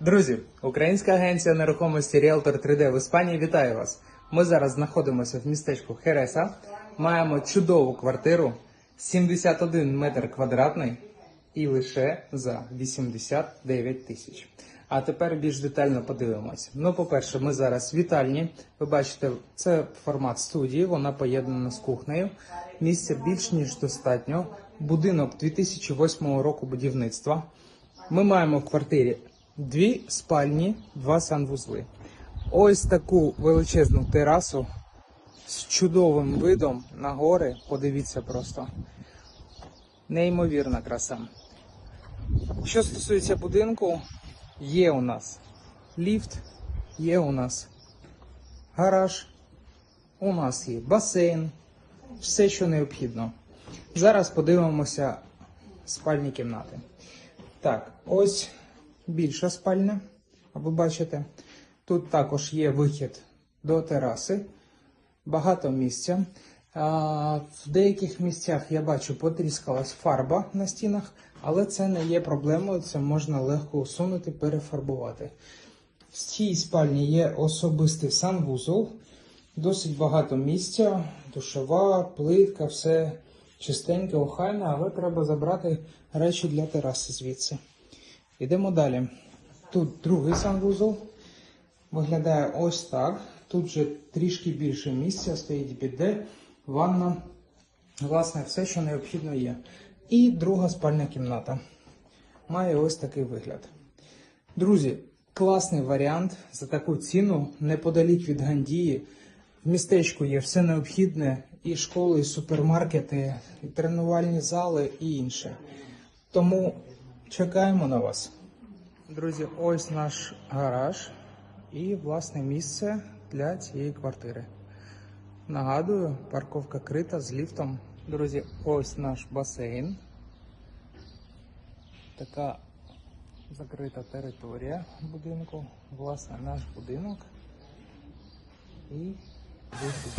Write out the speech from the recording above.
Друзі, українська агенція нерухомості Realtor 3D в Іспанії вітає вас. Ми зараз знаходимося в містечку Хереса. Маємо чудову квартиру 71 метр квадратний і лише за 89 тисяч. А тепер більш детально подивимося. Ну, по-перше, ми зараз в вітальні. Ви бачите, це формат студії, вона поєднана з кухнею. Місця більш ніж достатньо. Будинок 2008 року будівництва. Ми маємо в квартирі дві спальні, два санвузли. Ось таку величезну терасу з чудовим видом на гори. Подивіться просто. Неймовірна краса. Що стосується будинку, є у нас ліфт, є у нас гараж, у нас є басейн, все, що необхідно. Зараз подивимося спальні кімнати. Так, ось більша спальня, а ви бачите. Тут також є вихід до тераси, багато місця. В деяких місцях я бачу потріскалась фарба на стінах, але це не є проблемою, це можна легко усунути, перефарбувати. В цій спальні є особистий санвузол, досить багато місця, душова, плитка, все чистеньке, охайне, але треба забрати речі для тераси звідси. Йдемо далі. Тут другий санвузол. Виглядає ось так. Тут же трішки більше місця, стоїть біде, ванна. Власне, все, що необхідно є. І друга спальня кімната. Має ось такий вигляд. Друзі, класний варіант за таку ціну неподалік від Гандії. В містечку є все необхідне: і школи, і супермаркети, і тренувальні зали, і інше. Тому чекаємо на вас. Друзі, ось наш гараж і власне місце для цієї квартири. Нагадую, парковка крита з ліфтом. Друзі, ось наш басейн. Така закрита територія будинку. Власне, наш будинок. І вихід.